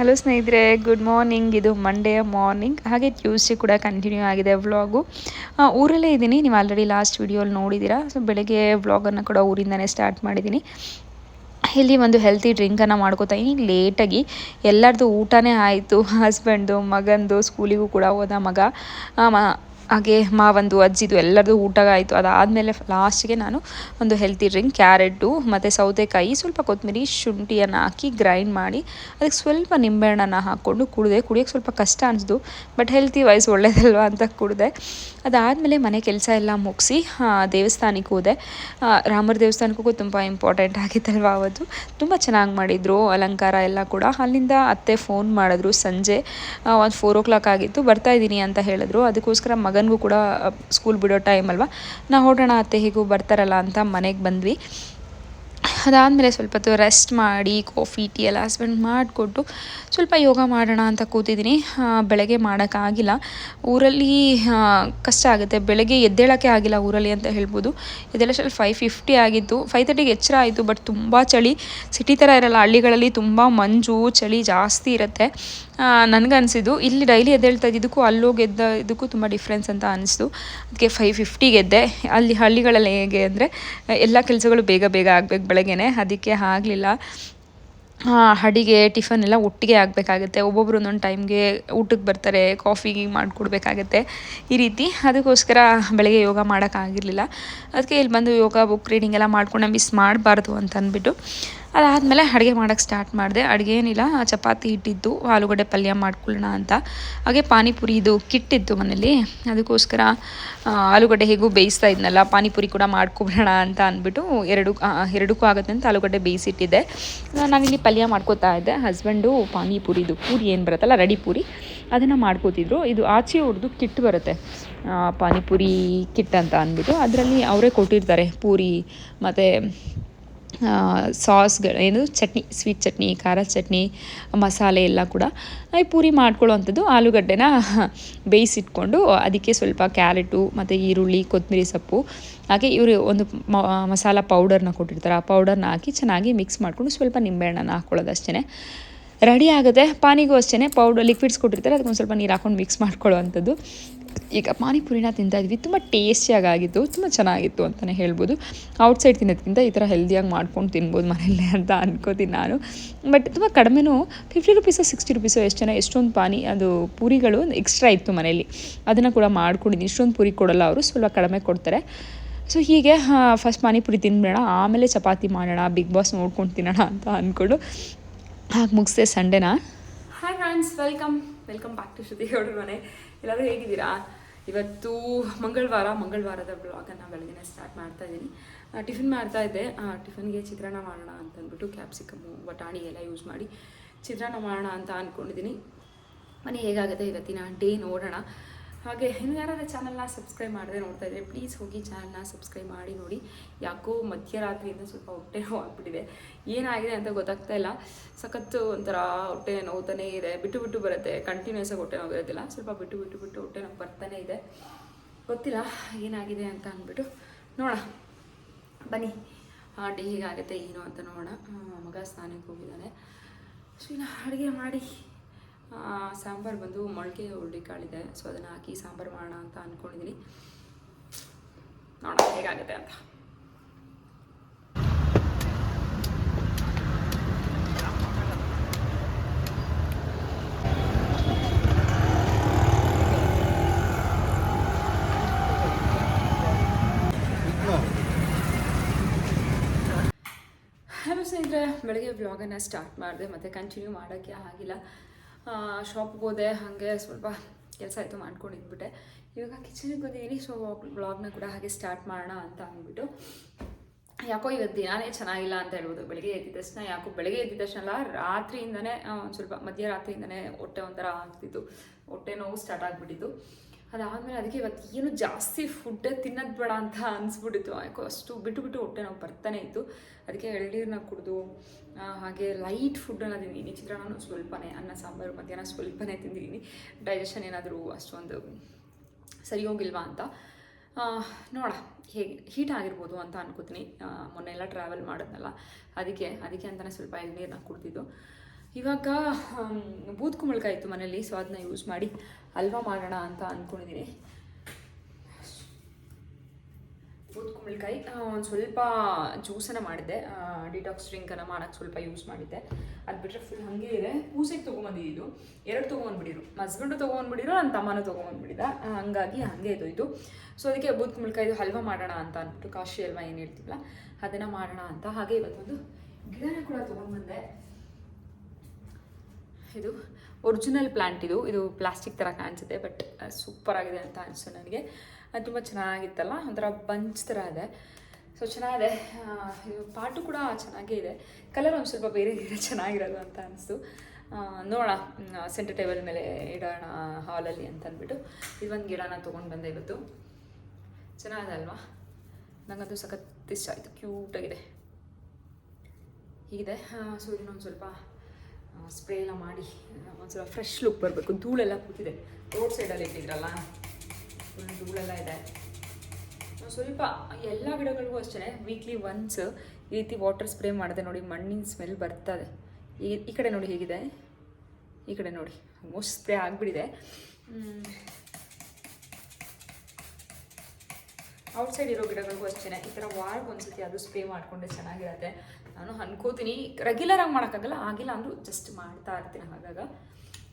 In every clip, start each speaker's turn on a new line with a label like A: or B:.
A: Hello ಸ್ನೇಹಿತರೆ. Good morning ಇದು Monday morning ಹಾಗೆ ಟ್ಯೂಸ್ಡೇ ಕೂಡ ಕಂಟಿನ್ಯೂ ಆಗಿದೆ ವ್ಲಾಗು ಊರಲ್ಲೇ ಇದ್ದೀನಿ. ನೀವು ಆಲ್ರೆಡಿ ಲಾಸ್ಟ್ ವಿಡಿಯೋಲಿ ನೋಡಿದ್ದೀರಾ. ಸೊ ಬೆಳಗ್ಗೆ ವ್ಲಾಗನ್ನು ಕೂಡ ಊರಿಂದನೇ ಸ್ಟಾರ್ಟ್ ಮಾಡಿದ್ದೀನಿ. ಇಲ್ಲಿ ಒಂದು ಹೆಲ್ತಿ ಡ್ರಿಂಕನ್ನು ಮಾಡ್ಕೋತಾ ಇದ್ದೀನಿ. ಲೇಟಾಗಿ ಎಲ್ಲರದು ಊಟನೇ ಆಯಿತು. ಹಸ್ಬೆಂಡು ಮಗಂದು ಸ್ಕೂಲಿಗೂ ಕೂಡ ಹೋದ ಮಗ. ಹಾಗೆ ಮಾವಂದು ಅಜ್ಜಿದು ಎಲ್ಲರದು ಊಟ ಆಯಿತು ಅದಾದಮೇಲೆ ಲಾಸ್ಟಿಗೆ ನಾನು ಒಂದು ಹೆಲ್ತಿ ಡ್ರಿಂಕ್ ಕ್ಯಾರೆಟು ಮತ್ತು ಸೌತೆಕಾಯಿ, ಸ್ವಲ್ಪ ಕೊತ್ತಂಬರಿ, ಶುಂಠಿಯನ್ನು ಹಾಕಿ ಗ್ರೈಂಡ್ ಮಾಡಿ, ಅದಕ್ಕೆ ಸ್ವಲ್ಪ ನಿಂಬೆಹಣ್ಣನ್ನು ಹಾಕ್ಕೊಂಡು ಕುಡಿದೆ. ಕುಡಿಯೋಕ್ಕೆ ಸ್ವಲ್ಪ ಕಷ್ಟ ಅನಿಸ್ದು ಬಟ್ ಹೆಲ್ತಿ ವೈಸ್ ಒಳ್ಳೇದಲ್ವಾ ಅಂತ ಕುಡಿದೆ. ಅದಾದಮೇಲೆ ಮನೆ ಕೆಲಸ ಎಲ್ಲ ಮುಗಿಸಿ ದೇವಸ್ಥಾನಕ್ಕೆ ಹೋದೆ. ರಾಮರ ದೇವಸ್ಥಾನಕ್ಕೂ ತುಂಬ ಇಂಪಾರ್ಟೆಂಟ್ ಆಗಿತ್ತಲ್ವ ಅವತ್ತು. ತುಂಬ ಚೆನ್ನಾಗಿ ಮಾಡಿದರು, ಅಲಂಕಾರ ಎಲ್ಲ ಕೂಡ. ಅಲ್ಲಿಂದ ಅತ್ತೆ ಫೋನ್ ಮಾಡಿದ್ರು ಸಂಜೆ. ಒಂದು ಫೋರ್ ಓ ಕ್ಲಾಕ್ ಆಗಿತ್ತು. ಬರ್ತಾ ಇದ್ದೀನಿ ಅಂತ ಹೇಳಿದ್ರು. ಅದಕ್ಕೋಸ್ಕರ ಮಗನಿಗೂ ಕೂಡ ಸ್ಕೂಲ್ ಬಿಡೋ ಟೈಮ್ ಅಲ್ವಾ? ನಾವು ಹೊರಡೋಣ ಅತ್ತೆ, ಹೀಗೂ ಬರ್ತಾರಲ್ಲ ಅಂತ ಮನೆಗೆ ಬಂದ್ವಿ. ಅದಾದಮೇಲೆ ಸ್ವಲ್ಪ ಹೊತ್ತು ರೆಸ್ಟ್ ಮಾಡಿ ಕಾಫಿ ಟೀ ಎಲ್ಲ ಹಸ್ಬೆಂಡ್ ಮಾಡಿಕೊಟ್ಟು ಸ್ವಲ್ಪ ಯೋಗ ಮಾಡೋಣ ಅಂತ ಕೂತಿದ್ದೀನಿ. ಬೆಳಗ್ಗೆ ಮಾಡೋಕ್ಕಾಗಿಲ್ಲ ಊರಲ್ಲಿ ಕಷ್ಟ ಆಗುತ್ತೆ. ಬೆಳಗ್ಗೆ ಎದ್ದೇಳೋಕ್ಕೆ ಆಗಿಲ್ಲ ಊರಲ್ಲಿ ಅಂತ ಹೇಳ್ಬೋದು. ಎದ್ದೇಳೋಷ್ಟರಲ್ಲಿ ಫೈವ್ ಫಿಫ್ಟಿ ಆಗಿತ್ತು. ಫೈವ್ ತರ್ಟಿಗೆ ಎಚ್ಚರ ಆಯಿತು ಬಟ್ ತುಂಬ ಚಳಿ. ಸಿಟಿ ಥರ ಇರಲ್ಲ. ಹಳ್ಳಿಗಳಲ್ಲಿ ತುಂಬ ಮಂಜು, ಚಳಿ ಜಾಸ್ತಿ ಇರುತ್ತೆ. ನನಗನ್ಸಿದ್ದು ಇಲ್ಲಿ ಡೈಲಿ ಎದ್ದೇಳ್ತಾ ಇದ್ದಿದ್ದಕ್ಕೂ ಅಲ್ಲೋಗಿ ಎದ್ದ ಇದಕ್ಕೂ ತುಂಬ ಡಿಫ್ರೆನ್ಸ್ ಅಂತ ಅನಿಸ್ತು ಅದಕ್ಕೆ ಫೈವ್ ಫಿಫ್ಟಿಗೆ ಎದ್ದೆ. ಅಲ್ಲಿ ಹಳ್ಳಿಗಳಲ್ಲಿ ಹೇಗೆ ಅಂದರೆ ಎಲ್ಲ ಕೆಲಸಗಳು ಬೇಗ ಬೇಗ ಆಗಬೇಕು ಬೆಳಗ್ಗೆನೆ. ಅದಕ್ಕೆ ಆಗಲಿಲ್ಲ. ಅಡಿಗೆ, ಟಿಫನ್ ಎಲ್ಲ ಒಟ್ಟಿಗೆ ಆಗಬೇಕಾಗುತ್ತೆ. ಒಬ್ಬೊಬ್ರು ಒಂದೊಂದು ಟೈಮ್ಗೆ ಊಟಕ್ಕೆ ಬರ್ತಾರೆ ಕಾಫಿ ಮಾಡಿಕೊಡ್ಬೇಕಾಗತ್ತೆ. ಈ ರೀತಿ ಅದಕ್ಕೋಸ್ಕರ ಬೆಳಗ್ಗೆ ಯೋಗ ಮಾಡೋಕ್ಕಾಗಿರಲಿಲ್ಲ ಅದಕ್ಕೆ ಇಲ್ಲಿ ಬಂದು ಯೋಗ ಬುಕ್ ರೀಡಿಂಗ್ ಎಲ್ಲ ಮಾಡ್ಕೊಂಡು ಮಿಸ್ ಮಾಡಬಾರ್ದು ಅಂತ ಅಂದ್ಬಿಟ್ಟು ಅದಾದಮೇಲೆ ಅಡುಗೆ ಮಾಡೋಕ್ಕೆ ಸ್ಟಾರ್ಟ್ ಮಾಡಿದೆ. ಅಡುಗೆ ಏನಿಲ್ಲ, ಚಪಾತಿ ಇಟ್ಟಿದ್ದು, ಆಲೂಗಡ್ಡೆ ಪಲ್ಯ ಮಾಡ್ಕೊಳ್ಳೋಣ ಅಂತ. ಹಾಗೆ ಪಾನಿಪುರಿ ಇದು ಕಿಟ್ಟಿತ್ತು ಮನೇಲಿ ಅದಕ್ಕೋಸ್ಕರ ಆಲೂಗಡ್ಡೆ ಹೇಗೂ ಬೇಯಿಸ್ತಾ ಇದ್ನಲ್ಲ, ಪಾನಿಪುರಿ ಕೂಡ ಮಾಡ್ಕೊಬಿಡೋಣ ಅಂತ ಅಂದ್ಬಿಟ್ಟು ಎರಡು ಎರಡಕ್ಕೂ ಆಗುತ್ತೆ ಅಂತ ಆಲೂಗಡ್ಡೆ ಬೇಯಿಸಿಟ್ಟಿದ್ದೆ. ನಾನಿಲ್ಲಿ ಪಲ್ಯ ಮಾಡ್ಕೋತಾ ಇದ್ದೆ. ಹಸ್ಬೆಂಡು ಪಾನಿಪುರಿದು ಪೂರಿ ಏನು ಬರುತ್ತಲ್ಲ, ರೆಡಿ ಪೂರಿ, ಅದನ್ನು ಮಾಡ್ಕೋತಿದ್ರು. ಇದು ಆಚೆ ಹೊಡೆದು ಕಿಟ್ ಬರುತ್ತೆ. ಪಾನಿಪುರಿ ಕಿಟ್ ಅಂತ ಅಂದ್ಬಿಟ್ಟು. ಅದರಲ್ಲಿ ಅವರೇ ಕೊಟ್ಟಿರ್ತಾರೆ ಪೂರಿ, ಮತ್ತು ಸಾಸ್ಗಳು, ಏನು, ಚಟ್ನಿ ಸ್ವೀಟ್ ಚಟ್ನಿ ಖಾರದ ಚಟ್ನಿ, ಮಸಾಲೆ ಎಲ್ಲ ಕೂಡ. ಈ ಪೂರಿ ಮಾಡ್ಕೊಳ್ಳೋವಂಥದ್ದು ಆಲೂಗಡ್ಡೆನ ಬೇಯಿಸಿಟ್ಕೊಂಡು ಅದಕ್ಕೆ ಸ್ವಲ್ಪ ಕ್ಯಾರೆಟು ಮತ್ತು ಈರುಳ್ಳಿ, ಕೊತ್ತಂಬರಿ ಸೊಪ್ಪು, ಹಾಗೆ ಇವರು ಒಂದು ಮಸಾಲ ಪೌಡರ್ನ ಕೊಟ್ಟಿರ್ತಾರೆ. ಆ ಪೌಡರ್ನ ಹಾಕಿ ಚೆನ್ನಾಗಿ ಮಿಕ್ಸ್ ಮಾಡಿಕೊಂಡು ಸ್ವಲ್ಪ ನಿಂಬೆಹಣ್ಣನ್ನು ಹಾಕ್ಕೊಳ್ಳೋದು ಅಷ್ಟೇ ರೆಡಿ ಆಗುತ್ತೆ ಪಾನಿಗೂ ಅಷ್ಟೇ ಪೌಡರ್ ಲಿಕ್ವಿಡ್ಸ್ ಕೊಟ್ಟಿರ್ತಾರೆ. ಅದಕ್ಕೊಂದು ಸ್ವಲ್ಪ ನೀರು ಹಾಕೊಂಡು ಮಿಕ್ಸ್ ಮಾಡ್ಕೊಳ್ಳೋವಂಥದ್ದು. ಈಗ ಪಾನಿಪುರಿನ ತಿಂತಾ ಇದ್ವಿ. ತುಂಬ ಟೇಸ್ಟಿಯಾಗಿ ಆಗಿತ್ತು ತುಂಬ ಚೆನ್ನಾಗಿತ್ತು ಅಂತಲೇ ಹೇಳ್ಬೋದು. ಔಟ್ಸೈಡ್ ತಿನ್ನೋದಕ್ಕಿಂತ ಈ ಥರ ಹೆಲ್ದಿಯಾಗಿ ಮಾಡ್ಕೊಂಡು ತಿನ್ಬೋದು ಮನೆಯಲ್ಲೇ ಅಂತ ಅನ್ಕೋತೀನಿ ನಾನು. ಬಟ್ ತುಂಬ ಕಡಿಮೆನೂ ಫಿಫ್ಟಿ ರುಪೀಸೋ ಸಿಕ್ಸ್ಟಿ ರುಪೀಸೋ ಎಷ್ಟು ಜನ ಎಷ್ಟೊಂದು ಪಾನಿ, ಅದು ಪೂರಿಗಳು ಎಕ್ಸ್ಟ್ರಾ ಇತ್ತು ಮನೇಲಿ. ಅದನ್ನು ಕೂಡ ಮಾಡ್ಕೊಂಡಿದ್ದೀನಿ ಇಷ್ಟೊಂದು ಪೂರಿ ಕೊಡೋಲ್ಲ ಅವರು, ಸ್ವಲ್ಪ ಕಡಿಮೆ ಕೊಡ್ತಾರೆ. ಸೊ ಹೀಗೆ ಫಸ್ಟ್ ಪಾನಿಪುರಿ ತಿನ್ಬೇಡ ಆಮೇಲೆ ಚಪಾತಿ ಮಾಡೋಣ ಬಿಗ್ ಬಾಸ್ ನೋಡ್ಕೊಂಡು ತಿನ್ನೋಣ ಅಂತ ಅಂದ್ಕೊಂಡು ಹಾಗೆ ಮುಗಿಸ್ದೆ ಸಂಡೇನಾ?
B: Hi friends welcome welcome back to Shruti ಗೌಡ್ರ ಮನೆ. ಎಲ್ಲರೂ ಹೇಗಿದ್ದೀರಾ? ಇವತ್ತು ಮಂಗಳವಾರ, ಮಂಗಳವಾರದ ಬ್ಲಾಗನ್ನು ಬೆಳಗ್ಗೆ ಸ್ಟಾರ್ಟ್ ಮಾಡ್ತಾ ಇದ್ದೀನಿ. ಟಿಫಿನ್ ಮಾಡ್ತಾ ಇದ್ದೆ. ಟಿಫನ್ಗೆ ಚಿತ್ರಾನ್ನ ಮಾಡೋಣ ಅಂತ ಅಂದ್ಬಿಟ್ಟು ಕ್ಯಾಪ್ಸಿಕಮ್ಮು ಬಟಾಣಿ ಎಲ್ಲ ಯೂಸ್ ಮಾಡಿ ಚಿತ್ರಾನ್ನ ಮಾಡೋಣ ಅಂತ ಅಂದ್ಕೊಂಡಿದ್ದೀನಿ ಮನೆ ಹೇಗಾಗುತ್ತೆ? ಇವತ್ತಿನ ಡೇ ನೋಡೋಣ. ಹಾಗೆ ಇನ್ನು ಯಾರಾದ್ರೂ ಚಾನಲ್ನ ಸಬ್ಸ್ಕ್ರೈಬ್ ಮಾಡದೆ ನೋಡ್ತಾ ಇದ್ದರೆ ಪ್ಲೀಸ್ ಹೋಗಿ ಚಾನಲ್ನ ಸಬ್ಸ್ಕ್ರೈಬ್ ಮಾಡಿ ನೋಡಿ. ಯಾಕೋ ಮಧ್ಯರಾತ್ರಿಯಿಂದ ಸ್ವಲ್ಪ ಹೊಟ್ಟೆ ನೋವು ಆಗ್ಬಿಟ್ಟಿದೆ. ಏನಾಗಿದೆ ಅಂತ ಗೊತ್ತಾಗ್ತಾ ಇಲ್ಲ. ಸಖತ್ತು ಒಂಥರ ಹೊಟ್ಟೆ ನೋವ್ತಾನೇ ಇದೆ. ಬಿಟ್ಟು ಬಿಟ್ಟು ಬರುತ್ತೆ. ಕಂಟಿನ್ಯೂಸ್ ಆಗಿ ಹೊಟ್ಟೆ ನೋವು ಇರೋದಿಲ್ಲ. ಸ್ವಲ್ಪ ಬಿಟ್ಟು ಬಿಟ್ಟು ಬಿಟ್ಟು ಹೊಟ್ಟೆ ನೋವು ಬರ್ತಾನೆ ಇದೆ. ಗೊತ್ತಿಲ್ಲ ಏನಾಗಿದೆ ಅಂತ ಅಂದ್ಬಿಟ್ಟು ನೋಡೋಣ. ಬನ್ನಿ. ಡೇ ಹೇಗಾಗುತ್ತೆ, ಏನು ಅಂತ ನೋಡೋಣ. ಮಗ ಸ್ನಾನಕ್ಕೆ ಹೋಗಿದ್ದಾನೆ. ಸೊ ಇನ್ನು ಅಡುಗೆ ಮಾಡಿ. ಸಾಂಬಾರು ಬಂದು ಮೊಳಕೆ ಹುರುಳಿಕಾಳಿದೆ ಸೊ ಅದನ್ನು ಹಾಕಿ ಸಾಂಬಾರು ಮಾಡೋಣ ಅಂತ ಅಂದ್ಕೊಂಡಿದ್ದೀನಿ ನೋಡೋಣ ಹೇಗಾಗುತ್ತೆ ಅಂತ. ಹಲೋ ಬೆಳಗ್ಗೆ ವ್ಲಾಗನ್ನು ಸ್ಟಾರ್ಟ್ ಮಾಡಿದೆ, ಮತ್ತು ಕಂಟಿನ್ಯೂ ಮಾಡೋಕ್ಕೆ ಆಗಿಲ್ಲ. ಶಾಪ್ಗೆ ಹೋದೆ, ಹಾಗೆ ಸ್ವಲ್ಪ ಕೆಲಸ ಆಯಿತು ಮಾಡ್ಕೊಂಡಿದ್ಬಿಟ್ಟೆ ಇವಾಗ ಕಿಚನಿಗೆ ಬಂದಿದ್ದೀನಿ ಸೊ ಬ್ಲಾಗ್ನ ಕೂಡ ಹಾಗೆ ಸ್ಟಾರ್ಟ್ ಮಾಡೋಣ ಅಂತ ಅಂದ್ಬಿಟ್ಟು. ಯಾಕೋ ಇವತ್ತು ದಿನಾನೇ ಚೆನ್ನಾಗಿಲ್ಲ ಅಂತ ಹೇಳ್ಬೋದು. ಬೆಳಗ್ಗೆ ಎದ್ದಿದ ತಕ್ಷಣ ಯಾಕೋ ಬೆಳಗ್ಗೆ ಎದ್ದ ತಕ್ಷಣ ಅಲ್ಲ ರಾತ್ರಿಯಿಂದನೇ ಒಂದು ಸ್ವಲ್ಪ ಮಧ್ಯರಾತ್ರಿಯಿಂದನೇ ಹೊಟ್ಟೆ ಒಂಥರ ಆಗ್ತಿತ್ತು. ಹೊಟ್ಟೆ ನೋವು ಸ್ಟಾರ್ಟ್ ಆಗಿಬಿಟ್ಟಿತ್ತು. ಅದಾದಮೇಲೆ ಅದಕ್ಕೆ ಇವತ್ತು ಏನು ಜಾಸ್ತಿ ಫುಡ್ ತಿನ್ನೋದು ಬೇಡ ಅಂತ ಅನಿಸ್ಬಿಟ್ಟಿತ್ತು. ಯಾಕೋ ಅಷ್ಟು ಬಿಟ್ಟು ಬಿಟ್ಟು ಹೊಟ್ಟೆ ನಾವು ಬರ್ತಾನೆ ಇತ್ತು. ಅದಕ್ಕೆ ಎಳ್ನೀರನ್ನ ಕುಡಿದು ಹಾಗೆ ಲೈಟ್ ಫುಡ್ಡನ್ನು ತಿಂದಿದ್ದೀನಿ. ಚಿತ್ರಾನ್ನ ಸ್ವಲ್ಪನೇ, ಅನ್ನ, ಸಾಂಬಾರು, ಮಧ್ಯಾಹ್ನ ಸ್ವಲ್ಪನೇ ತಿಂದಿದ್ದೀನಿ. ಡೈಜೆಷನ್ ಏನಾದರೂ ಅಷ್ಟೊಂದು ಸರಿ ಹೋಗಿಲ್ವಾ ಅಂತ. ನೋಡ, ಹೇಗೆ ಹೀಟ್ ಆಗಿರ್ಬೋದು ಅಂತ ಅನ್ಕೋತೀನಿ. ಮೊನ್ನೆ ಎಲ್ಲ ಟ್ರಾವೆಲ್ ಮಾಡಿದ್ನಲ್ಲ. ಅದಕ್ಕೆ ಅದಕ್ಕೆ ಅಂತಲೇ ಸ್ವಲ್ಪ ಎಳ್ನೀರನ್ನ ಕುಡ್ದಿದ್ದು.
A: ಇವಾಗ ಬೂತ್ ಕುಂಬಳಕಾಯಿ ಇತ್ತು ಮನೇಲಿ ಸೊ ಅದನ್ನ ಯೂಸ್ ಮಾಡಿ ಹಲ್ವಾ ಮಾಡೋಣ ಅಂತ ಅಂದ್ಕೊಂಡಿದ್ದೀನಿ ಬೂದ್ ಕುಂಬಳಕಾಯಿ ಒಂದು ಸ್ವಲ್ಪ ಜ್ಯೂಸನ್ನು ಮಾಡಿದ್ದೆ. ಡಿಟಾಕ್ಸ್ ಡ್ರಿಂಕನ್ನು ಮಾಡೋಕ್ಕೆ ಸ್ವಲ್ಪ ಯೂಸ್ ಮಾಡಿದ್ದೆ. ಅದು ಬಿಟ್ಟರೆ ಫುಲ್ ಹಾಗೆ ಇದೆ. ಪೂಸೆಗೆ ತೊಗೊಂಬಂದಿದ್ದು ಎರಡು ತೊಗೊಂಬಂದ್ಬಿಟ್ಟಿರು ಹಸ್ಬೆಂಡು ತೊಗೊಂಬಂದ್ಬಿಟ್ಟಿರು ನನ್ನ ತಮ್ಮನೂ ತೊಗೊಂಬಂದ್ಬಿಡಿದ. ಹಂಗಾಗಿ ಹಾಗೆ ಇದು ಇದು ಸೊ ಅದಕ್ಕೆ ಬೂದ್ ಕುಂಬಳಕಾಯಿದು ಹಲ್ವಾ ಮಾಡೋಣ ಅಂತ ಅಂದ್ಬಿಟ್ಟು ಕಾಶಿ ಹಲ್ವಾ ಏನು ಹೇಳ್ತೀವಲ್ಲ, ಅದನ್ನು ಮಾಡೋಣ ಅಂತ. ಹಾಗೆ ಇವತ್ತೊಂದು ಗಿಡನ ಕೂಡ ತೊಗೊಂಡ್ಬಂದೆ ಇದು ಒರಿಜಿನಲ್ ಪ್ಲ್ಯಾಂಟ್ ಇದು. ಇದು ಪ್ಲಾಸ್ಟಿಕ್ ಥರ ಕಾಣಿಸುತ್ತೆ ಬಟ್ ಸೂಪರ್ ಆಗಿದೆ ಅಂತ ಅನಿಸ್ತು ನನಗೆ. ಅದು ತುಂಬ ಚೆನ್ನಾಗಿತ್ತಲ್ಲ, ಒಂಥರ ಬಂಚ್ ಥರ ಇದೆ. ಸೊ ಚೆನ್ನಾಗಿದೆ. ಇದು ಪಾಟು ಕೂಡ ಚೆನ್ನಾಗೇ ಇದೆ. ಕಲರ್ ಒಂದು ಸ್ವಲ್ಪ ಬೇರೆ ಬೇರೆ ಚೆನ್ನಾಗಿರೋದು ಅಂತ ಅನಿಸ್ತು ನೋಡೋಣ. ಸೆಂಟರ್ ಟೇಬಲ್ ಮೇಲೆ ಇಡೋಣ ಹಾಲಲ್ಲಿ ಅಂತ ಇದು ಇದೊಂದು ಗಿಡನ ತೊಗೊಂಡು ಬಂದೆ ಇವತ್ತು. ಚೆನ್ನಾಗಿದೆ ಅಲ್ವಾ? ನನಗಂತೂ ಸಖತ್ ಇಷ್ಟ ಆಯಿತು. ಕ್ಯೂಟಾಗಿದೆ ಹೀಗಿದೆ. ಸೊ ಇನ್ನೊಂದು ಸ್ವಲ್ಪ ಸ್ಪ್ರೇ ಎಲ್ಲ ಮಾಡಿ, ಒಂದ್ಸಲ ಫ್ರೆಶ್ ಲುಕ್ ಬರಬೇಕು. ಧೂಳೆಲ್ಲ ಕೂತಿದೆ. ರೋಡ್ ಸೈಡಲ್ಲಿ ಇಟ್ಟಿದ್ರಲ್ಲ ಫುಲ್ ಧೂಳೆಲ್ಲ ಇದೆ. ಸ್ವಲ್ಪ ಎಲ್ಲ ಗಿಡಗಳಿಗೂ ಅಷ್ಟೇ ವೀಕ್ಲಿ ಒನ್ಸ್ ಈ ರೀತಿ ವಾಟರ್ ಸ್ಪ್ರೇ ಮಾಡಿದೆ ನೋಡಿ, ಮಣ್ಣಿನ ಸ್ಮೆಲ್ ಬರ್ತದೆ. ಈ ಈ ಕಡೆ ನೋಡಿ ಹೇಗಿದೆ? ಈ ಕಡೆ ನೋಡಿ ಆಲ್ಮೋಸ್ಟ್ ಸ್ಪ್ರೇ ಆಗಿಬಿಟ್ಟಿದೆ. ಔಟ್ಸೈಡ್ ಇರೋ ಗಿಡಗಳಿಗೂ ಅಷ್ಟೇ ಈ ಥರ ವಾರಕ್ಕೆ ಒಂದ್ಸತಿ ಅದು ಸ್ಪ್ರೇ ಮಾಡಿಕೊಂಡ್ರೆ ಚೆನ್ನಾಗಿರತ್ತೆ. ನಾನು ಅನ್ಕೋತೀನಿ ರೆಗ್ಯುಲರ್ ಆಗಿ ಮಾಡೋಕ್ಕಾಗಲ್ಲ, ಆಗಿಲ್ಲ ಅಂದರೂ ಜಸ್ಟ್ ಮಾಡ್ತಾ ಇರ್ತೀನಿ ಹಾಗಾಗ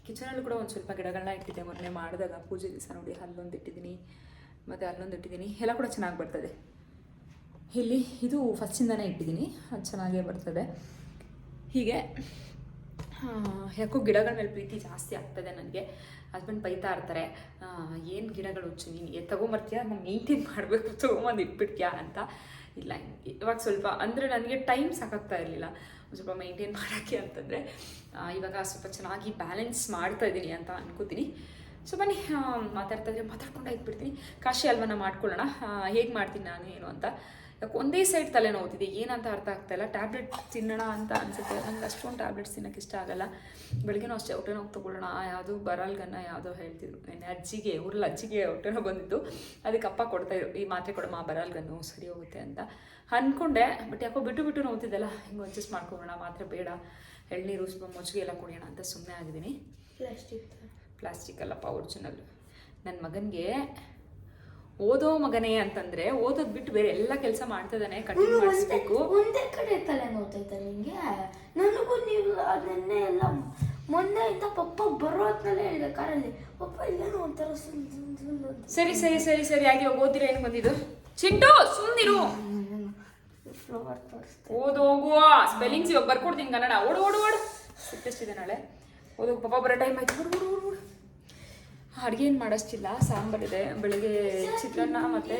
A: ಕಿಚನಲ್ಲಿ ಕೂಡ ಒಂದು ಸ್ವಲ್ಪ ಗಿಡಗಳನ್ನ ಇಟ್ಟಿದ್ದೆ ಮೊನ್ನೆ ಮಾಡಿದಾಗ, ಪೂಜೆ ದಿವಸ ನೋಡಿ ಅಲ್ಲೊಂದು ಇಟ್ಟಿದ್ದೀನಿ, ಮತ್ತು ಅಲ್ಲೊಂದು ಇಟ್ಟಿದ್ದೀನಿ, ಎಲ್ಲ ಕೂಡ ಚೆನ್ನಾಗಿ ಬರ್ತದೆ. ಇಲ್ಲಿ ಇದು ಫಸ್ಟಿಂದನೇ ಇಟ್ಟಿದ್ದೀನಿ, ಅದು ಚೆನ್ನಾಗೇ ಬರ್ತದೆ. ಹೀಗೆ ಯಾಕೋ ಗಿಡಗಳ ಮೇಲೆ ಪ್ರೀತಿ ಜಾಸ್ತಿ ಆಗ್ತದೆ ನನಗೆ. ಹಸ್ಬೆಂಡ್ ಬೈತಾ ಇರ್ತಾರೆ ಏನು ಗಿಡಗಳು ಹುಚ್ಚು ನೀನು ತೊಗೊಂಬರ್ತೀಯ? ನಾನು ಮೇಂಟೈನ್ ಮಾಡಬೇಕು, ತೊಗೊಂಬಂದು ಇಟ್ಬಿಡ್ತೀಯಾ ಅಂತ. ಇಲ್ಲ ಇವಾಗ ಸ್ವಲ್ಪ ಅಂದರೆ ನನಗೆ ಟೈಮ್ ಸಾಕಾಗ್ತಾ ಇರಲಿಲ್ಲ. ಸ್ವಲ್ಪ ಮೈಂಟೈನ್ ಮಾಡೋಕ್ಕೆ ಅಂತಂದರೆ ಇವಾಗ ಸ್ವಲ್ಪ ಚೆನ್ನಾಗಿ ಬ್ಯಾಲೆನ್ಸ್ ಮಾಡ್ತಾ ಇದ್ದೀನಿ ಅಂತ ಅನ್ಕೋತೀನಿ. ಸೊ ಬನ್ನಿ ಮಾತಾಡ್ತಾ ಇದ್ರೆ ಮಾತಾಡ್ಕೊಂಡು ಇದ್ಬಿಡ್ತೀನಿ ಕಾಶಿ ಅಲ್ವನ ಮಾಡ್ಕೊಳ್ಳೋಣ. ಹೇಗೆ ಮಾಡ್ತೀನಿ ನಾನು ಏನು ಅಂತ. ಯಾಕೆ ಒಂದೇ ಸೈಡ್ ತಲೆ ನೋವ್ತಿದೆ ಏನಂತ ಅರ್ಥ ಆಗ್ತಾ ಇಲ್ಲ. ಟ್ಯಾಬ್ಲೆಟ್ ತಿನ್ನೋಣ ಅಂತ ಅನಿಸುತ್ತೆ. ನಂಗೆ ಅಷ್ಟೊಂದು ಟ್ಯಾಬ್ಲೆಟ್ಸ್ ತಿನ್ನೋಕೆ ಇಷ್ಟ ಆಗಲ್ಲ. ಬೆಳಗ್ಗೆನೂ ಅಷ್ಟೇ ಹೊಟ್ಟೆ ನೋವು ತೊಗೊಳ್ಳೋಣ. ಯಾವುದು ಬರಲ್ಗನ್ನ ಯಾವುದೋ ಹೇಳ್ತಿದ್ರು. ನೆನ್ನೆ ಅಜ್ಜಿಗೆ ಊರಲ್ಲಿ ಅಜ್ಜಿಗೆ ಹೊಟ್ಟೆ ನೋವು ಬಂದಿತ್ತು. ಅದಕ್ಕೆ ಅಪ್ಪ ಕೊಡ್ತಾಯಿದ್ರು ಈ ಮಾತ್ರೆ ಕೊಡಮ್ಮ ಬರಲ್ಗನ್ನು ಸರಿ ಹೋಗುತ್ತೆ ಅಂತ. ಅಂದ್ಕೊಂಡೆ. ಬಟ್ ಯಾಕೋ ಬಿಟ್ಟು ಬಿಟ್ಟು ನೋವುತ್ತಿದ್ದಲ್ಲ ಹಿಂಗೆ ಅಡ್ಜಸ್ಟ್ ಮಾಡ್ಕೊಳ್ಳೋಣ ಮಾತ್ರೆ ಬೇಡ. ಎಳ್ನೀರು ಮಜ್ಜಿಗೆ ಎಲ್ಲ ಕುಡಿಯೋಣ ಅಂತ ಸುಮ್ಮನೆ ಆಗಿದ್ದೀನಿ.
C: ಪ್ಲಾಸ್ಟಿಕ್
A: ಪ್ಲಾಸ್ಟಿಕ್ ಅಲ್ಲಪ್ಪ ಒರಿಜಿನಲ್ ನನ್ನ ಮಗನಿಗೆ ಓದೋ ಮಗನೇ ಅಂತಂದ್ರೆ ಓದೋದ್ ಬಿಟ್ಟು ಬೇರೆ ಎಲ್ಲ ಕೆಲಸ ಮಾಡ್ತಿದ್ದಾನೆ ಕಂಟಿನ್ಯೂ ಮಾಡಿಸ್ಬೇಕು.
C: ಒಂದೇ ಕಡೆ ತಲೆ ನೋವ್ತೈತೆ ನಿಂಗೆ? ನನಗೂ ನೀವು ಅದನ್ನೇ ಎಲ್ಲ ಮೊನ್ನೆಯಿಂದ ಪಪ್ಪ ಬರೋ ಹೊತ್ನಲ್ಲೇ ಹೇಳಿದೆ ಕಾರಲ್ಲಿ. ಪಪ್ಪ ಇಲ್ಲೇನೋ ಒಂಥರ ಅಂತ.
A: ಸರಿ ಸರಿ ಸರಿ ಸರಿ ಆಗಿ ಓದಿರ ಏನು ಬಂದಿದ್ದು? ಚಿಂಟು ಸುಂದಿರು
C: ಫ್ಲವರ್ ತೋರಿಸ್ತೆ.
A: ಓದೋಗುವ ಸ್ಪೆಲ್ಲಿಂಗ್ಸ್ ಇವಾಗ ಬರ್ಕೊಡ್ತೀನಿ ಕನ್ನಡ. ಓಡು ಓಡು ಓಡು. ಸಿಟ್ಟಿಸ್ತಿದೆ ನಾಳೆ. ಓದೋ ಪಪ್ಪ ಬರೋ ಟೈಮ್ ಆಯ್ತು. ಓಡು. ಅಡುಗೆ ಏನು ಮಾಡೋಷ್ಟಿಲ್ಲ ಸಾಂಬಾರಿದೆ ಬೆಳಗ್ಗೆ ಚಿತ್ರಾನ್ನ ಮತ್ತು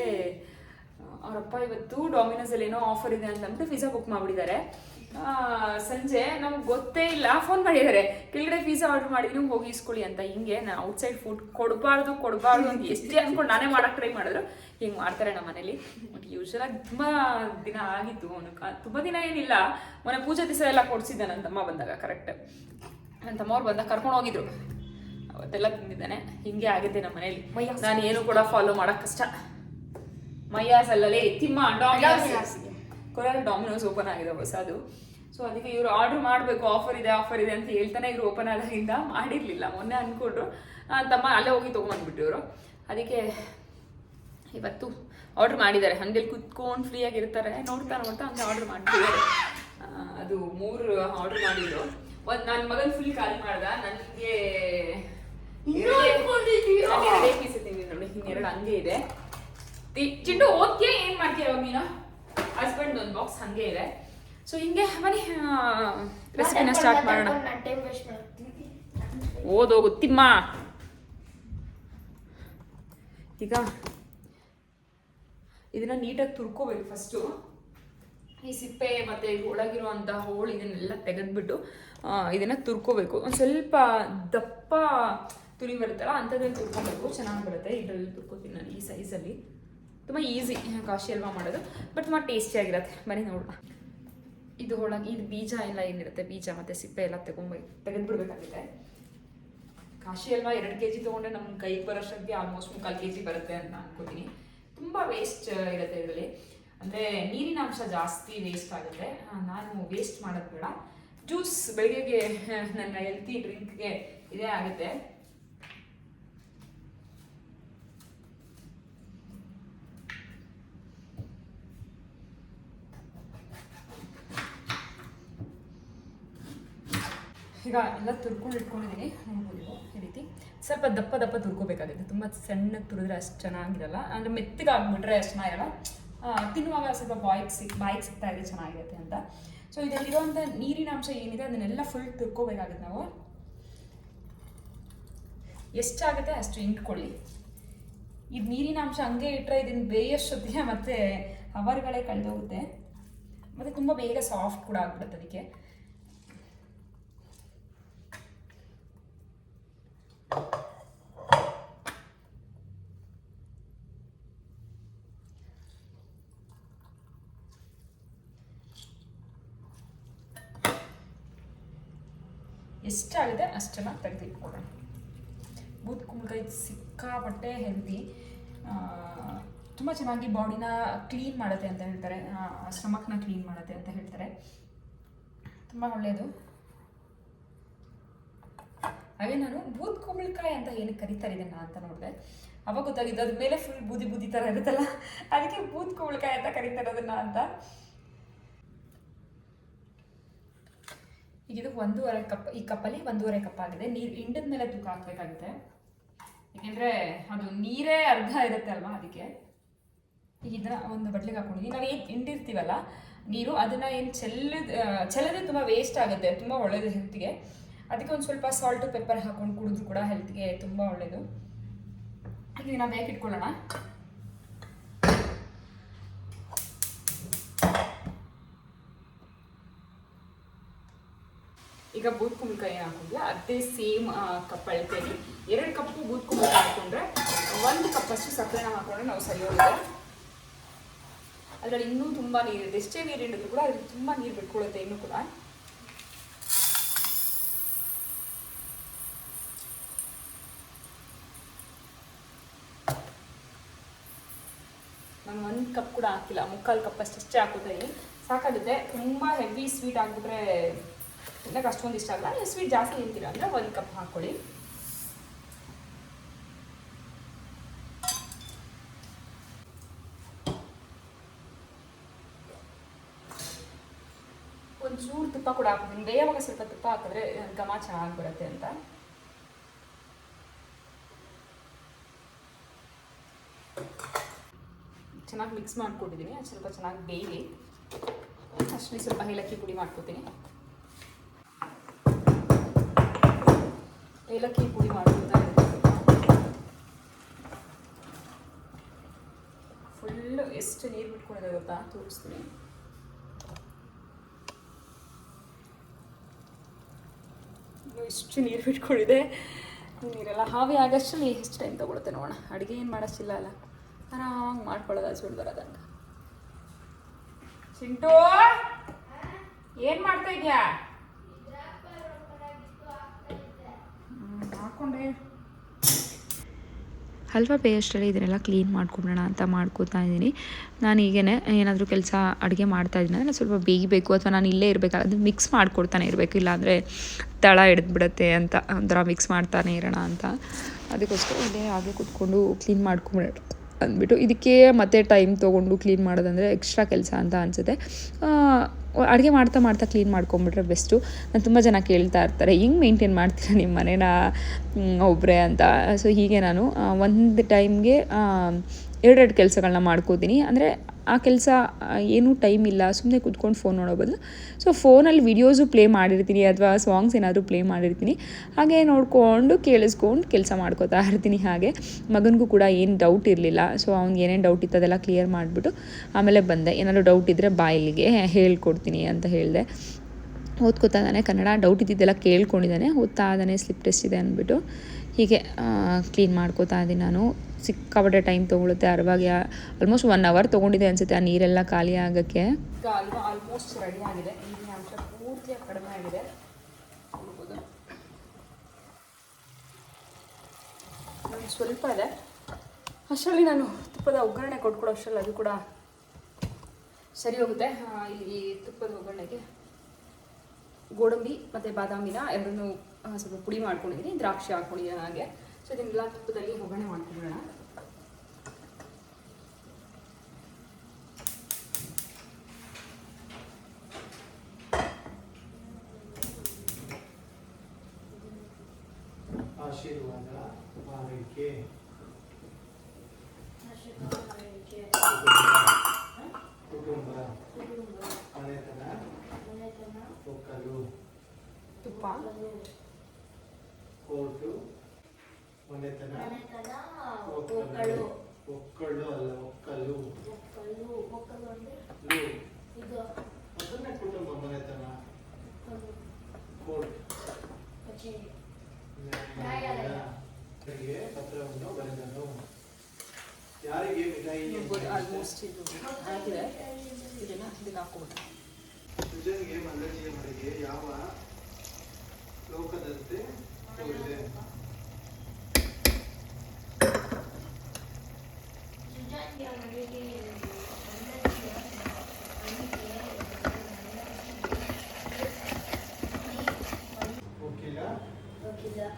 A: ಅವರಪ್ಪ ಇವತ್ತು ಡಾಮಿನೋಸಲ್ಲಿ ಏನೋ ಆಫರ್ ಇದೆ ಅಂತಂದ್ಬಿಟ್ಟು ಪಿಜ್ಜಾ ಬುಕ್ ಮಾಡಿಬಿಟ್ಟಿದ್ದಾರೆ. ಸಂಜೆ ನಮ್ಗೆ ಗೊತ್ತೇ ಇಲ್ಲ. ಫೋನ್ ಮಾಡಿದ್ದಾರೆ. ಕೆಳಗಡೆ ಪಿಜ್ಜಾ ಆರ್ಡರ್ ಮಾಡಿದ್ರು ಹೋಗಿ ಇಸ್ಕೊಳ್ಳಿ ಅಂತ. ಹಿಂಗೆ ನಾನು ಔಟ್ಸೈಡ್ ಫುಡ್ ಕೊಡಬಾರ್ದು ಕೊಡಬಾರ್ದು ಅಂತ ಎಷ್ಟೇ ಅಂದ್ಕೊಂಡು ನಾನೇ ಮಾಡೋಕೆ ಟ್ರೈ ಮಾಡಿದ್ರು. ಹಿಂಗೆ ಮಾಡ್ತಾರೆ ನಮ್ಮ ಮನೇಲಿ. ಬಟ್ ಯೂಶ್ವಲಾಗಿ ತುಂಬ ದಿನ ಆಗಿತ್ತು. ಅವನು ತುಂಬ ದಿನ ಏನಿಲ್ಲ. ಮೊನ್ನೆ ಪೂಜೆ ದಿವಸ ಎಲ್ಲ ಕೊಡಿಸಿದ್ದೆ ನನ್ನ ತಮ್ಮ ಬಂದಾಗ ಕರೆಕ್ಟ್ ನನ್ನ ತಮ್ಮವ್ರು ಬಂದಾಗ ಕರ್ಕೊಂಡು ಹೋಗಿದ್ರು. ಅವತ್ತೆಲ್ಲ ತಿಂದಿದ್ದಾನೆ. ಹಿಂಗೆ ಆಗಿದೆ ನಮ್ಮ ಮನೇಲಿ. ನಾನು ಏನು ಕೂಡ ಫಾಲೋ ಮಾಡಕ್ ಕಷ್ಟ. ಮೈಯಾಸ್ ಅಲ್ಲಲೇ ತಿಮ್ಮ ಡಾಮಿನೋಸ್ ಡಾಮಿನೋಸ್ ಓಪನ್ ಆಗಿದೆ ಹೊಸದು ಸೊ ಅದಕ್ಕೆ ಇವರು ಆರ್ಡರ್ ಮಾಡಬೇಕು ಆಫರ್ ಇದೆ ಆಫರ್ ಇದೆ ಅಂತ ಹೇಳ್ತಾನೆ ಇವರು ಓಪನ್ ಆದಾಗಿಂದ ಮಾಡಿರಲಿಲ್ಲ. ಮೊನ್ನೆ ಅನ್ಕೊಂಡ್ರು. ತಮ್ಮ ಅಲ್ಲೇ ಹೋಗಿ ತೊಗೊಂಬಂದ್ಬಿಟ್ಟು ಇವರು. ಅದಕ್ಕೆ ಇವತ್ತು ಆರ್ಡರ್ ಮಾಡಿದ್ದಾರೆ. ಹಂಗೆ ಕುತ್ಕೊಂಡು ಫ್ರೀ ಆಗಿರ್ತಾರೆ. ನೋಡ್ತಾ ನೋಡ್ತಾ ಹಂಗೆ ಆರ್ಡರ್ ಮಾಡ್ತಿದ್ದಾರೆ. ಅದು ಮೂರು ಆರ್ಡರ್ ಮಾಡಿದ್ರು. ಒಂದು ನನ್ನ ಮಗನ್ ಫುಲ್ ಕಾಲ್ ಮಾಡ್ದ. ನನಗೆ ಎರಡೇ ಪೀಸ್ ನೋಡಿ ಹಂಗೆ ಇದೆ. ತಿ- ಚಿಂಟು ಓದ್ತೀಯ ಏನ್ ಮಾಡ್ತೀಯ ಇವಾಗ ನೀನು? ಹಸ್ಬೆಂಡ್ ಒಂದು ಬಾಕ್ಸ್ ಹಂಗೆ ಇದೆ. ಸೊ ಹಿಂಗೆ ಬನ್ನಿ ರೆಸಿಪಿನ ಸ್ಟಾರ್ಟ್ ಮಾಡೋಣ. ಓದೋಗು ತಿಮ್ಮ. ಈಗ ಇದನ್ನ ನೀಟಾಗಿ ತುರ್ಕೋಬೇಕು ಫಸ್ಟು ಈ ಸಿಪ್ಪೆ ಮತ್ತೆ ಒಳಗಿರುವಂಥ ಹೋಳು ಇದನ್ನೆಲ್ಲ ತೆಗೆದ್ಬಿಟ್ಟು ಇದನ್ನ ತುರ್ಕೋಬೇಕು. ಒಂದ್ ಸ್ವಲ್ಪ ದಪ್ಪ ತುರಿ ಬರುತ್ತಲ್ಲ, ಅಂಥದ್ರಲ್ಲಿ ತುರ್ಕೋಬೇಕು. ಚೆನ್ನಾಗಿ ಬರುತ್ತೆ. ಇದರಲ್ಲಿ ತುರ್ಕೋತೀನಿ ನಾನು ಈ ಸೈಜಲ್ಲಿ. ತುಂಬ ಈಸಿ, ಕಾಶಿ ಅಲ್ವಾ ಮಾಡೋದು. ಬಟ್ ತುಂಬ ಟೇಸ್ಟಿಯಾಗಿರುತ್ತೆ ಬನ್ನಿ ನೋಡೋಣ. ಇದು ಒಳಗೆ, ಇದು ಬೀಜ ಎಲ್ಲ ಏನಿರುತ್ತೆ? ಬೀಜ ಮತ್ತು ಸಿಪ್ಪೆ ಎಲ್ಲ ತಗೊಂಡ್ಬೈ ತೆಗೆದುಬಿಡ್ಬೇಕಾಗುತ್ತೆ. ಕಾಶಿ ಅಲ್ವಾ? ಎರಡು ಕೆ ಜಿ ತೊಗೊಂಡ್ರೆ ನಮ್ಮ ಕೈಗೆ ಬರೋಷ್ಟಕ್ಕೆ ಆಲ್ಮೋಸ್ಟ್ ಮುಕ್ಕಾಲು ಕೆ ಜಿ ಬರುತ್ತೆ ಅಂತ ಅನ್ಕೋತೀನಿ. ತುಂಬ ವೇಸ್ಟ್ ಇರುತ್ತೆ ಇದರಲ್ಲಿ. ಅಂದರೆ ನೀರಿನ ಅಂಶ ಜಾಸ್ತಿ ವೇಸ್ಟ್ ಆಗುತ್ತೆ. ನಾನು ವೇಸ್ಟ್ ಮಾಡೋದು ಬೇಡ. ಜ್ಯೂಸ್ ಬೆಳಿಗ್ಗೆಗೆ, ನನ್ನ ಹೆಲ್ತಿ ಡ್ರಿಂಕ್ಗೆ ಇದೇ ಆಗುತ್ತೆ. ಈಗ ಎಲ್ಲ ತುರ್ಕೊಂಡು ಇಟ್ಕೊಂಡಿದ್ದೀನಿ ನೋಡ್ಬೋದು ಈ ರೀತಿ. ಸ್ವಲ್ಪ ದಪ್ಪ ದಪ್ಪ ತುರ್ಕೋಬೇಕಾಗುತ್ತೆ. ತುಂಬ ಸಣ್ಣಗೆ ತುರಿದ್ರೆ ಅಷ್ಟು ಚೆನ್ನಾಗಿರಲ್ಲ. ಅಂದರೆ ಮೆತ್ತಗೆ ಆಗಿಬಿಟ್ರೆ ಅಷ್ಟು ಚೆನ್ನಾಗಿರಲ್ಲ. ತಿನ್ನುವಾಗ ಸ್ವಲ್ಪ ಬಾಯಿಗೆ ಸಿಕ್ ಬಾಯಿಗೆ ಸಿಗ್ತಾ ಇದೆ ಚೆನ್ನಾಗಿರುತ್ತೆ ಅಂತ. ಸೊ ಇದರಲ್ಲಿರುವಂಥ ನೀರಿನ ಅಂಶ ಏನಿದೆ ಅದನ್ನೆಲ್ಲ ಫುಲ್ ತುರ್ಕೋಬೇಕಾಗುತ್ತೆ ನಾವು. ಎಷ್ಟಾಗುತ್ತೆ ಅಷ್ಟು ಇಂಟ್ಕೊಳ್ಳಿ. ಇದು ನೀರಿನ ಅಂಶ ಹಂಗೆ ಇಟ್ಟರೆ ಇದನ್ನು ಬೇಯಷ್ಟೊತ್ತಿಗೆ ಮತ್ತು ಅವರ್ಗಳೇ ಕಳೆದೋಗುತ್ತೆ. ಮತ್ತು ತುಂಬ ಬೇಗ ಸಾಫ್ಟ್ ಕೂಡ ಆಗ್ಬಿಡುತ್ತೆ ಅದಕ್ಕೆ. ಎಷ್ಟಾಗಿದೆ ಅಷ್ಟನ್ನು ತೆಗೆದಿಟ್ಕೊಳ್ಳೋಣ. ಬೂತ್ ಕುಂಬಳಕಾಯಿ ಸಿಕ್ಕಾಪಟ್ಟೆ ಹೆಲ್ದಿ ತುಂಬ ಚೆನ್ನಾಗಿ ಬಾಡಿನ ಕ್ಲೀನ್ ಮಾಡುತ್ತೆ ಅಂತ ಹೇಳ್ತಾರೆ. ಸ್ಟಮಕ್ನ ಕ್ಲೀನ್ ಮಾಡುತ್ತೆ ಅಂತ ಹೇಳ್ತಾರೆ. ತುಂಬ ಒಳ್ಳೆಯದು ಹಾಗೆ ನಾನು ಬೂತ್ ಕುಂಬಳಕಾಯಿ ಅಂತ ಏನು ಕರಿತಾರೆ ಇದನ್ನ ಅಂತ ನೋಡಿದೆ. ಅವಾಗ ಗೊತ್ತಾಗಿದ್ದು ಅದ್ರ ಮೇಲೆ ಫುಲ್ ಬೂದಿ ಬೂದಿ ಥರ ಇರುತ್ತಲ್ಲ? ಅದಕ್ಕೆ ಬೂತ್ ಕುಂಬಳಕಾಯಿ ಅಂತ ಕರಿತಾರೆ ಅದನ್ನ ಅಂತ. ಈಗ ಇದು ಒಂದೂವರೆ ಕಪ್, ಈ ಕಪ್ಪಲ್ಲಿ ಒಂದೂವರೆ ಕಪ್ ಆಗಿದೆ. ನೀರು ಹಿಂಡಿದ ಮೇಲೆ ತೂಕ ಹಾಕಬೇಕಾಗುತ್ತೆ. ಯಾಕೆಂದರೆ ಅದು ನೀರೇ ಅರ್ಧ ಇರುತ್ತೆ ಅಲ್ವಾ ಅದಕ್ಕೆ. ಈಗ ಇದನ್ನ ಒಂದು ಬಟ್ಲಿಗೆ ಹಾಕೊಂಡಿದ್ದೀನಿ ನಾವು ಏನು ಹಿಂಡಿರ್ತೀವಲ್ಲ ನೀರು, ಅದನ್ನ ಏನು ಚೆಲ್ಲದ ಚೆಲ್ಲದೆ ತುಂಬ ವೇಸ್ಟ್ ಆಗುತ್ತೆ. ತುಂಬ ಒಳ್ಳೆಯದು ಹೆಲ್ತ್ಗೆ. ಅದಕ್ಕೆ ಒಂದು ಸ್ವಲ್ಪ ಸಾಲ್ಟು ಪೆಪ್ಪರ್ ಹಾಕೊಂಡು ಕುಡಿದ್ರು ಕೂಡ ಹೆಲ್ತ್ಗೆ ತುಂಬ ಒಳ್ಳೆಯದು ಈಗ ನಾವು ಬೇಗ ಈಗ ಬೂದ್ ಕುಂಬಳಕಾಯಿ ಹಾಕೊಂಡ್ಲ ಅದೇ ಸೇಮ್ ಕಪ್ ಅಳತೆಯಲ್ಲಿ ಎರಡು ಕಪ್ಪು ಬೂದ್ ಕುಂಬಳಕಾಯಿ ಹಾಕೊಂಡ್ರೆ ಒಂದು ಕಪ್ಪಷ್ಟು ಸಕ್ಕರೆನ ಹಾಕೊಂಡ್ರೆ ನಾವು ಸರಿ ಹೋಗುತ್ತೆ ಅದರಲ್ಲಿ ಇನ್ನೂ ತುಂಬ ನೀರಿದೆ ಎಷ್ಟೇ ನೀರು ಹಿಡಿದ್ರು ಕೂಡ ಅದ್ರಲ್ಲಿ ತುಂಬ ನೀರು ಬಿಟ್ಕೊಳ್ಳುತ್ತೆ ಇನ್ನೂ ಕೂಡ. ನಾನು ಒಂದು ಕಪ್ ಕೂಡ ಹಾಕಿಲ್ಲ. ಮುಕ್ಕಾಲು ಕಪ್ ಅಷ್ಟೇ ಹಾಕೋತಾ ಸಾಕಾಗುತ್ತೆ. ತುಂಬ ಹೆವಿ ಸ್ವೀಟ್ ಆಗಿಬಿಟ್ರೆ ತಿನ್ನಕ್ಕೆ ಅಷ್ಟೊಂದು ಇಷ್ಟ ಆಗಲ್ಲ. ನೀವು ಸ್ವೀಟ್ ಜಾಸ್ತಿ ತಿಂತೀರ ಅಂದರೆ ಒಂದು ಕಪ್ ಹಾಕ್ಕೊಳ್ಳಿ. ಒಂಚೂರು ತುಪ್ಪ ಕೂಡ ಹಾಕ್ತೀನಿ ಬೇಯವಾಗ ಸ್ವಲ್ಪ ತುಪ್ಪ ಹಾಕಿದ್ರೆ ಘಮ ಚೆನ್ನಾಗಿ ಬರುತ್ತೆ ಅಂತ. ಚೆನ್ನಾಗಿ ಮಿಕ್ಸ್ ಮಾಡ್ಕೊಂಡಿದ್ದೀನಿ ಅದು ಸ್ವಲ್ಪ ಚೆನ್ನಾಗಿ ಬೇಯಲಿ. ಅಷ್ಟೇ ಸ್ವಲ್ಪ ಏಲಕ್ಕಿ ಪುಡಿ ಮಾಡ್ಕೊತೀನಿ. ಏಲಕ್ಕಿ ಪುಡಿ ಮಾಡ್ಕೊತಾ ಫುಲ್ಲು ಎಷ್ಟು ನೀರು ಬಿಟ್ಕೊಂಡಿದೆ ಗೊತ್ತಾ? ತೋರಿಸ್ತೀನಿ. ಎಷ್ಟು ನೀರು ಬಿಟ್ಕೊಂಡಿದೆ. ನೀರೆಲ್ಲ ಹಾವಿ ಆಗಷ್ಟಲ್ಲಿ ಎಷ್ಟು ಟೈಮ್ ತೊಗೊಳುತ್ತೆ ನೋಡೋಣ. ಅಡುಗೆ ಏನು ಮಾಡೋಷ್ಟಿಲ್ಲ ಅಲ್ಲ. ಆರಾಮಾಗಿ ಮಾಡ್ಕೊಳ್ಳೋದು ಸುಳ್ಳು ಬರೋದಂಗ. ಚಿಂಟು, ಏನು ಮಾಡ್ತಾ ಇದೆಯಾ? ಹಾಕೊಂಡೆ
D: ಹಲ್ವಾ ಬೇಯಷ್ಟರಲ್ಲಿ ಇದನ್ನೆಲ್ಲ ಕ್ಲೀನ್ ಮಾಡ್ಕೊಂಬಿಡೋಣ ಅಂತ ಮಾಡ್ಕೋತಾ ಇದ್ದೀನಿ. ನಾನು ಈಗೇನೆ ಏನಾದರೂ ಕೆಲಸ ಅಡುಗೆ ಮಾಡ್ತಾ ಇದ್ದೀನಿ. ಅಂದರೆ ಸ್ವಲ್ಪ ಬೇಯಬೇಕು ಅಥವಾ ನಾನು ಇಲ್ಲೇ ಇರಬೇಕಲ್ಲ ಅದು ಮಿಕ್ಸ್ ಮಾಡ್ಕೊಡ್ತಾನೆ ಇರಬೇಕು. ಇಲ್ಲಾಂದರೆ ತಳ ಹಿಡಿದ್ಬಿಡತ್ತೆ ಅಂತ, ಒಂಥರ ಮಿಕ್ಸ್ ಮಾಡ್ತಾನೆ ಇರೋಣ ಅಂತ. ಅದಕ್ಕೋಸ್ಕರ ಇಲ್ಲೇ ಹಾಗೆ ಕೂತ್ಕೊಂಡು ಕ್ಲೀನ್ ಮಾಡ್ಕೊಂಬಿಡೋಣ ಅಂದ್ಬಿಟ್ಟು ಇದಕ್ಕೆ ಮತ್ತೆ ಟೈಮ್ ತೊಗೊಂಡು ಕ್ಲೀನ್ ಮಾಡೋದಂದರೆ ಎಕ್ಸ್ಟ್ರಾ ಕೆಲಸ ಅಂತ ಅನಿಸುತ್ತೆ. ಅಡುಗೆ ಮಾಡ್ತಾ ಮಾಡ್ತಾ ಕ್ಲೀನ್ ಮಾಡ್ಕೊಂಬಿಟ್ರೆ ಬೆಸ್ಟು ನಾನು ತುಂಬ ಜನ ಕೇಳ್ತಾ ಇರ್ತಾರೆ, ಹಿಂಗೆ ಮೇಂಟೈನ್ ಮಾಡ್ತೀರಾ ನಿಮ್ಮ ಮನೇನ? ಒಬ್ಬರೇ ಅಂತ. ಸೊ ಹೀಗೆ ನಾನು ಒಂದು ಟೈಮ್ಗೆ ಎರಡೆರಡು ಕೆಲಸಗಳನ್ನ ಮಾಡ್ಕೋತೀನಿ. ಅಂದರೆ ಆ ಕೆಲಸ ಏನೂ ಟೈಮ್ ಇಲ್ಲ. ಸುಮ್ಮನೆ ಕೂತ್ಕೊಂಡು ಫೋನ್ ನೋಡೋ ಬದಲು. ಸೊ ಫೋನಲ್ಲಿ ವೀಡಿಯೋಸು ಪ್ಲೇ ಮಾಡಿರ್ತೀನಿ ಅಥವಾ ಸಾಂಗ್ಸ್ ಏನಾದರೂ ಪ್ಲೇ ಮಾಡಿರ್ತೀನಿ. ಹಾಗೆ ನೋಡಿಕೊಂಡು ಕೇಳಿಸ್ಕೊಂಡು ಕೆಲಸ ಮಾಡ್ಕೋತಾ ಇರ್ತೀನಿ ಹಾಗೆ. ಮಗನಿಗೂ ಕೂಡ ಏನು ಡೌಟ್ ಇರಲಿಲ್ಲ. ಸೊ ಅವ್ನಿಗೆ ಏನೇನು ಡೌಟ್ ಇತ್ತು ಅದೆಲ್ಲ ಕ್ಲಿಯರ್ ಮಾಡಿಬಿಟ್ಟು ಆಮೇಲೆ ಬಂದೆ. ಏನಾದರೂ ಡೌಟ್ ಇದ್ದರೆ ಬಾಯಿಲಿಗೆ ಹೇಳ್ಕೊಡ್ತೀನಿ ಅಂತ ಹೇಳಿದೆ. ಓದ್ಕೋತಾ ಇದ್ದಾನೆ ಕನ್ನಡ ಡೌಟ್ ಇದ್ದಿದ್ದೆಲ್ಲ ಕೇಳ್ಕೊಂಡಿದ್ದಾನೆ, ಓದ್ತಾ ಇದ್ದಾನೆ ಸ್ಲಿಪ್ ಟೆಸ್ಟ್ ಇದೆ ಅಂದ್ಬಿಟ್ಟು. ಹೀಗೆ ಕ್ಲೀನ್ ಮಾಡ್ಕೋತಾ ಇದ್ದೀನಿ ನಾನು. ಸಿಕ್ಕಾಪಟ್ಟೆ ಟೈಮ್ ತೊಗೊಳುತ್ತೆ ಅರವಾಗಿ ಆಲ್ಮೋಸ್ಟ್ ಒನ್ ಅವರ್ ತೊಗೊಂಡಿದೆ ಅನಿಸುತ್ತೆ ಆ ನೀರೆಲ್ಲ ಖಾಲಿ ಆಗೋಕ್ಕೆ.
A: ಆಲ್ಮೋಸ್ಟ್ ರೆಡಿ ಆಗಿದೆ. ಪೂರ್ತಿ ಕಡಿಮೆ ಆಗಿದೆ. ಸ್ವಲ್ಪ ಇದೆ. ಅಷ್ಟರಲ್ಲಿ ನಾನು ತುಪ್ಪದ ಒಗ್ಗರಣೆ ಕೊಟ್ಕೊಡೋ ಅಷ್ಟರಲ್ಲಿ ಅದು ಕೂಡ ಸರಿ ಹೋಗುತ್ತೆ. ಇಲ್ಲಿ ತುಪ್ಪದ ಒಗ್ಗರಣೆಗೆ ಗೋಡಂಬಿ ಮತ್ತು ಬಾದಾಮಿನ ಎರಡನ್ನೂ ಸ್ವಲ್ಪ ಪುಡಿ ಮಾಡ್ಕೊಂಡಿದ್ದೀನಿ, ದ್ರಾಕ್ಷಿ ಹಾಕ್ಕೊಂಡಿದ್ದೀನಿ ಹಾಗೆ. ಸೊ ಇದನ್ನೆಲ್ಲ ತುಪ್ಪದಲ್ಲಿ ಒಗ್ಗರಣೆ ಮಾಡ್ಕೊಂಡ್ಬಿಡೋಣ
E: ಮನೆತನ ಒಕ್ಕಲು
C: ಒಕ್ಕಳು
E: ಅಲ್ಲ ಒಕ್ಕಲು. ಅದನ್ನೇ ಕುಟುಂಬ ಮನೆತನ ಕೋರ್ಟ್ ಪತ್ರವನ್ನು ಬರೆದನು. ಯಾರಿಗೆ ಸುಜನ್ಗೆ ಮಲ್ಲಡಿಯ ಮನೆಗೆ ಯಾವ ಲೋಕದಂತೆ ತೋರಿದೆ
C: ಸುಜಾನ್ಯ ಮನೆಗೆ
E: ವಕೀಲ
C: ವಕೀಲ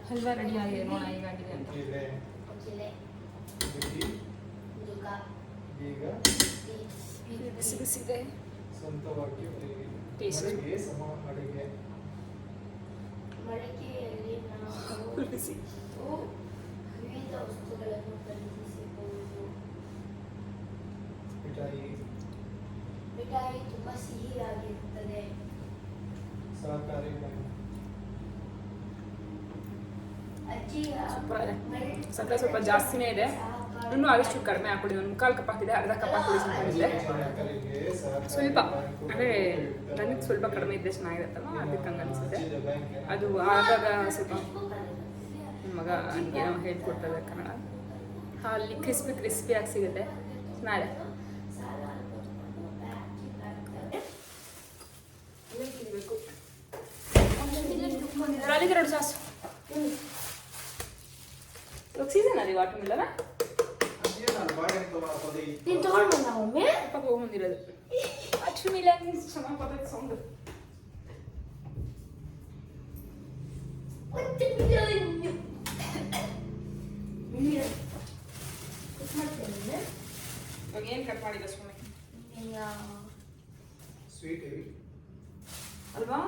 A: ಹಲ್ವಾ ರೆಡಿ ಆಗಿದೆ ನೋಡೋಣ ಹೇಗಾಗಿದೆ ಅಂತ
E: ವಕೀಲೆ
C: ವಕೀಲೆ
E: ಬಿಗಿ
C: ಮುದುಕ
E: ಈಗ
A: ಬಿಸಿ ಬಿಸಿದೆ
E: ಸ್ವಂತವಾಗಿ
A: Taste.
E: ಮನೆಗೆ ಸಮ ಅಡುಗೆ
C: ಮಡಿಕೆಯಲ್ಲಿ ನಾವು
A: ಬಿಸಿ
C: ವಿವಿಧ ವಸ್ತುಗಳನ್ನು ಖರೀದಿಸಬಹುದು
E: ಮಿಠಾಯಿ
C: ಮಿಠಾಯಿ ತುಂಬಾ ಸಿಹಿಯಾಗಿರುತ್ತದೆ.
E: ಸಹಕಾರಿ
A: ಸಕ್ಕರೆ ಸ್ವಲ್ಪ ಜಾಸ್ತಿನೇ ಇದೆ. ಇನ್ನೂ ಆದಷ್ಟು ಕಡಿಮೆ ಹಾಕ್ಬಿಡಿ. ಒಂದು ಮುಕ್ಕಾಲು ಕಪ್ ಹಾಕಿದೆ ಅರ್ಧ ಕಪ್ ಹಾಕ್ಬಿಡಿ ಸ್ವಲ್ಪ ಇದೆ. ಸ್ವಲ್ಪ. ಅಂದರೆ ನನಗೆ ಸ್ವಲ್ಪ ಕಡಿಮೆ ಇದ್ದರೆ ಚೆನ್ನಾಗಿರುತ್ತಲ್ಲ ಅದಕ್ಕೆ ಹಂಗೆ ಅನಿಸುತ್ತೆ. ಅದು ಆಗಾಗ ಸ್ವಲ್ಪ ನನ್ನ ಮಗ ನನಗೇನೋ ಹೇಳ್ಕೊಡ್ತದೆ ಕನ್ನಡ. ಅಲ್ಲಿ ಕ್ರಿಸ್ಪಿ ಕ್ರಿಸ್ಪಿಯಾಗಿ ಸಿಗುತ್ತೆ. ಚೆನ್ನಾಗಿದೆ
C: ಸಾಲ ಕೊಟ್ಕೊಂಡು ಬ್ಯಾಂಕಿಗೆ ಬರ್ತಾರೆ.
A: ರಾಲಿಗೆ ಎರಡು ಸಾಸು ಇವಾಗ ಸೀಸನ್ ಅಲ್ಲಿ ವಾಟರ್ ಮಿಲ್ಲನ
E: ಅದೇನು ನಾನು ಬಾಳೆಹಣ್ಣು ತಗೊಂಡು ಹೋದೆ ಈ-
C: ನೀನ್ ತಗೊಂಡ್ ಬಂದ ಒಮ್ಮೆ
A: ಪಕ್ಕ ಹೋಗ್ಬಂದಿರೋದು ವಾಟರ್ ಮಿಲನ್ ಚೆನ್ನಾಗಿ ಬರ್ತೈತೆ ಸೌಂಡ್
C: ಮತ್ತೆ ಬಿರಿಯಾನಿ. ಬಿರಿಯಾನಿ. ಕಟ್ ಮಾಡ್ತೇನೆ
A: ಇವಾಗ ಏನು ಕಟ್ ಮಾಡಿಲ್ಲ ಸುಮ್ಮನೆ
C: ಈಗ
E: ಸ್ವೀಟ್ ಹೆವಿ
A: ಅಲ್ವಾ